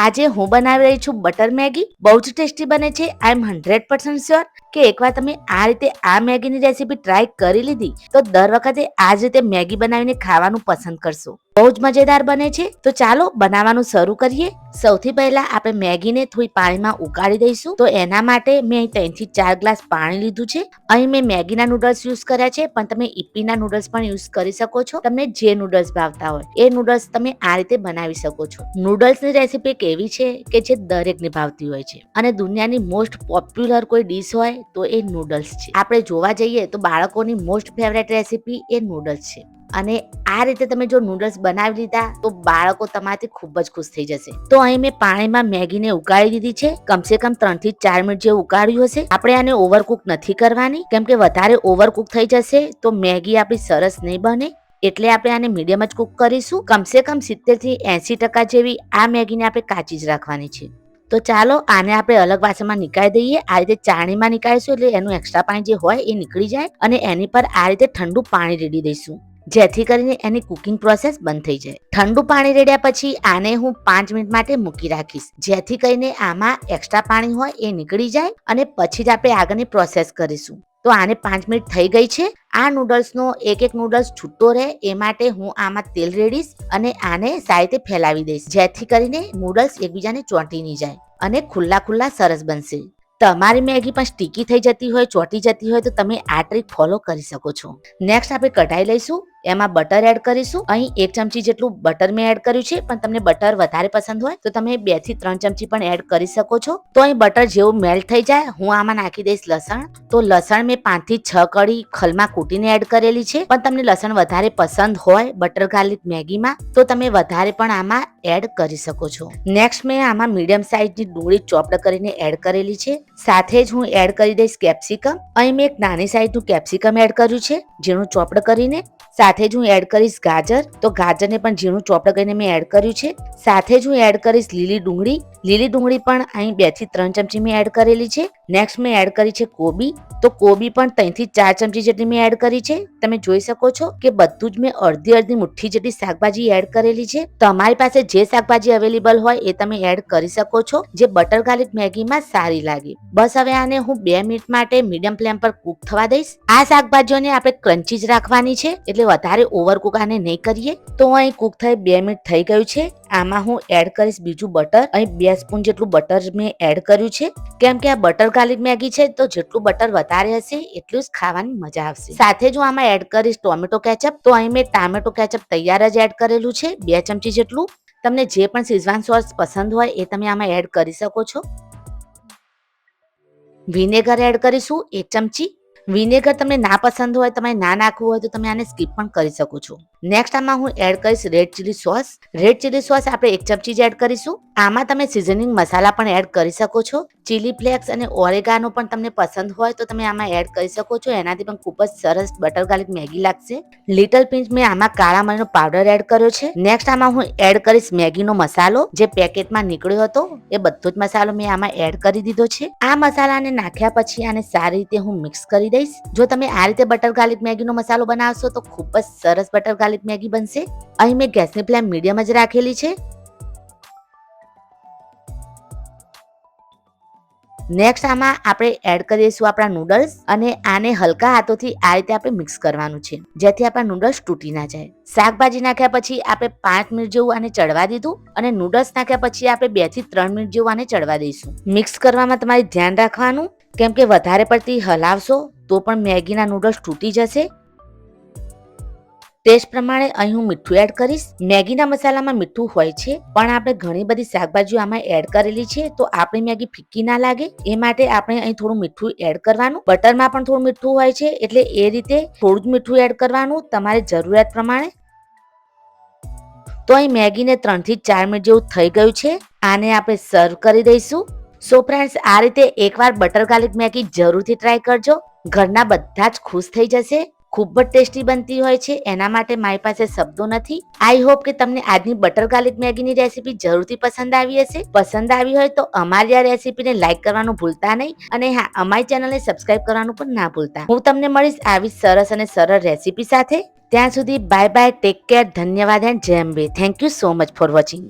આજે હું બનાવી રહી છું બટર મેગી. બહુ જ ટેસ્ટી બને છે. I am hundred percent sure. કે એકવાર તમે આ રીતે આ મેગીની રેસીપી ટ્રાય કરી લીધી, તો દર વખતે આ જ રીતે મેગી બનાવીને ખાવાનું પસંદ કરશો. બહુ જ મજેદાર બને છે. તો ચાલો બનાવવાનું શરૂ કરીએ. સૌથી પહેલા આપણે મેગીને થોડી પાણીમાં ઉકાળી દઈશું. તો એના માટે મેં અહીં ત્રણથી ચાર ગ્લાસ પાણી લીધું છે. અહીં મેં મેગીના નૂડલ્સ યુઝ કર્યા છે, પણ તમે ઇપીના નૂડલ્સ પણ યુઝ કરી શકો છો. તમને જે નૂડલ્સ ભાવતા હોય, એ નૂડલ્સ તમે આ રીતે બનાવી શકો છો. નૂડલ્સની રેસીપી એક એવી છે કે જે દરેકને ભાવતી હોય છે. અને દુનિયાની મોસ્ટ પોપ્યુલર કોઈ ડીશ હોય તો એ નૂડલ્સ છે. આપણે જોવા જઈએ તો બાળકોની મોસ્ટ ફેવરેટ રેસીપી એ નૂડલ્સ છે. અને આ રીતે તમે જો નૂડલ્સ બનાવી લીધા તો બાળકો તમારાથી ખૂબ જ ખુશ થઈ જશે. તો અહીં મેં પાણીમાં મેગીને ઉકાળી દીધી છે. કમસે કમ ત્રણથી ચાર મિનિટ જે ઉકાળ્યું હશે. આપણે આને ઓવરકુક નથી કરવાની. કેમ કે વધારે ઓવરકુક થઈ જશે તો મેગી આપણી સરસ નહીં બને. એટલે આપણે આને મીડિયમ જ કુક કરીશું. કમસે કમ સિત્તેરથી એસી ટકા જેવી આ મેગીને આપણે કાચી જ રાખવાની છે. તો ચાલો આને આપણે અલગ વાસણમાં નીકાળી દઈએ. આ રીતે ચાણીમાં નીકાળીશું એટલે એનું એક્સ્ટ્રા પાણી જે હોય એ નીકળી જાય અને એની પર આ રીતે ઠંડુ પાણી રેડી દઈશું. જેથી કરીને એની કુકિંગ પ્રોસેસ બંધ થઈ જાય. ઠંડુ પાણી રેડ્યા પછી આને હું પાંચ મિનિટ માટે મૂકી રાખીશ. જેથી કરીને આમાં એક્સ્ટ્રા પાણી હોય એ નીકળી જાય અને પછી જ આપણે આગળની પ્રોસેસ કરીશું. તો આને પાંચ મિનિટ થઈ ગઈ છે. આ નૂડલ્સનો એક એક નૂડલ્સ છૂટો રહે, એ માટે હું આમાં તેલ રેડીશ અને આને સાઈડે ફેલાવી દઈશ, જેથી કરીને નૂડલ્સ એકબીજાને ચોંટી નહીં જાય અને ખુલ્લા ખુલ્લા સરસ બનશે. તમારી મેગી પણ સ્ટીકી થઈ જતી હોય, ચોંટી જતી હોય, તો તમે આ ટ્રીક ફોલો કરી શકો છો. નેક્સ્ટ આપણે કઢાઈ લઈશું. એમાં બટર એડ કરીશું. અહીં એક ચમચી જેટલું બટર મેં એડ કર્યું છે, પણ તમને બટર વધારે પસંદ હોય, તો તમે બેથી ત્રણ ચમચી પણ એડ કરી શકો છો. તો અહીં બટર જેવું મેલ્ટ થઈ જાય. હું આમાં નાખી દઈશ લસણ. તો લસણ મેં પાંચથી છ કડી ખલમાં કૂટીને એડ કરેલી છે. પણ તમને લસણ વધારે પસંદ હોય બટર ગાર્લિક મેગીમાં તો તમે વધારે પણ આમાં એડ કરી શકો છો. નેક્સ્ટ મેં આમાં મીડિયમ સાઇઝની ડુંગળી ચોપડ કરીને એડ કરેલી છે. સાથે જ હું એડ કરી દઈશ કેપ્સિકમ અહીં મેં એક નાની સાઇઝનું કેપ્સિકમ એડ કર્યું છે, જેનું ચોપડ કરીને સાથે જ હું એડ કરીશ ગાજર. તો ગાજરને પણ ઝીણું ચોપડ કરીને મેં એડ કર્યું છે. સાથે જ હું એડ કરીશ લીલી ડુંગળી. લીલી ડુંગળી પણ અહીં બેથી ત્રણ ચમચી મેં એડ કરેલી છે. નેક્સ્ટ મેં એડ કરી છે કોબી. તો કોબી પણ ત્રણથી ચાર ચમચી જેટલી મેં એડ કરી છે. તમે જોઈ શકો છો કે બધું જ મેં અડધી અડધી મુઠ્ઠી જેટલી શાકભાજી એડ કરેલી છે. તમારી પાસે જે શાકભાજી અવેલેબલ હોય એ તમે એડ કરી શકો છો. જે બટર ગાર્લિક મેગીમાં સારી લાગે. બસ હવે આને હું બે મિનિટ માટે મીડિયમ ફ્લેમ પર કુક થવા દઈશ. આ શાકભાજીઓને આપણે ક્રંચી જ રાખવાની છે. એટલે વધારે ઓવરકુક આને નહીં કરીએ, તો અહીં કુક થઈ બે મિનિટ થઈ ગયું છે. આમાં હું એડ કરીશ બીજું બટર અહીં બે સ્પૂન જેટલું બટર મેં એડ કર્યું છે. કેમ કે આ બટર ગાર્લિક મેગી છે, તો જેટલું બટર વધારે હશે, એટલું જ ખાવાની મજા આવશે. સાથે જ હું આમાં એડ કરીશ ટોમેટો કેચઅપ તો અહીં મેં ટામેટો કેચઅપ તૈયાર જ એડ કરેલું છે, બે ચમચી જેટલું. તમને જે પણ સિઝવાન સોસ પસંદ હોય એ તમે આમાં એડ કરી શકો છો. વિનેગર એડ કરીશું, એક ચમચી. વિનેગર તમને ના પસંદ હોય, તમારે ના નાખવું હોય, તો તમે આને સ્કીપ પણ કરી શકો છો. નેક્સ્ટ આમાં હું એડ કરીશ red chilli sauce red chilli sauce આપણે એક ચમચી જ એડ કરીશું. આમાં તમે સિઝનિંગ મસાલા પણ એડ કરી શકો છો. ચીલી ફ્લેક્સ અને ઓરેગાનો પણ તમને પસંદ હોય તો તમે આમાં એડ કરી શકો છો. એનાથી પણ ખૂબ જ સરસ બટર ગાર્લિક મેગી લાગશે. લિટલ પિંચ મેં આમાં કાળા મરીનો પાવડર એડ કર્યો છે. નેક્સ્ટ આમાં હું એડ કરીશ મેગીનો મસાલો. જે પેકેટમાં નીકળ્યો હતો, એ બધો જ મસાલો મેં આમાં એડ કરી દીધો છે. આ મસાલાને નાખ્યા પછી આને સારી રીતે હું મિક્સ કરી દઈશ. જો તમે આ રીતે બટર ગાર્લિક મેગીનો મસાલો બનાવશો તો ખૂબ જ સરસ બટર ગાર્લિક મેગી બનશે? અહીં મેં ગેસની ફ્લેમ મીડિયમ જ રાખેલી છે. નેક્સ્ટ આમાં આપણે એડ કરીશું આપણા નૂડલ્સ અને આને હલકા હાથોથી આ રીતે આપણે મિક્સ કરવાનું છે, જેથી આપણા નૂડલ્સ તૂટી ના જાય. શાકભાજી નાખ્યા પછી આપણે પાંચ મિનિટ જેવું આને ચડવા દીધું અને નૂડલ્સ નાખ્યા પછી આપણે બેથી ત્રણ મિનિટ જેવું આને ચડવા દઈશું. મિક્સ કરવામાં તમારે ધ્યાન રાખવાનું, કેમ કે વધારે પડતી હલાવશો તો પણ મેગીના નૂડલ્સ તૂટી જશે ટેસ્ટ પ્રમાણે અહીં હું મીઠું એડ કરીશ. મેગીના મસાલામાં મીઠું હોય છે, પણ આપણે ઘણી બધી શાકભાજીઓ આમાં એડ કરેલી છે, તો આપણી મેગી ફિક્કી ના લાગે. એ માટે આપણે અહીં થોડું મીઠું એડ કરવાનું. બટરમાં પણ થોડું મીઠું હોય છે, એટલે એ રીતે થોડું જ મીઠું એડ કરવાનું તમારી જરૂરિયાત પ્રમાણે. તો અહીં મેગીને ત્રણથી ચાર મિનિટ જેવું થઈ ગયું છે. આને આપણે સર્વ કરી દઈશું. સો ફ્રેન્ડ્સ આ રીતે એકવાર બટર ગાર્લિક મેગી જરૂરથી ટ્રાય કરજો. ઘરના બધા જ ખુશ થઈ જશે. ખૂબ જ ટેસ્ટી બનતી હોય છે. એના માટે મારી પાસે શબ્દો નથી. આઈ હોપ કે તમને આજની બટર ગાર્લિક મેગીની રેસીપી જરૂરથી પસંદ આવી હશે. પસંદ આવી હોય તો અમારી આ રેસીપીને લાઇક કરવાનું ભૂલતા નહીં અને હા, અમારી ચેનલને સબસ્ક્રાઇબ કરવાનું પણ ના ભૂલતા. હું તમને મળીશ આવી સરસ અને સરળ રેસીપી સાથે. ત્યાં સુધી બાય બાય ટેક કેર ધન્યવાદ એન્ડ જેમ બી thank you so much for watching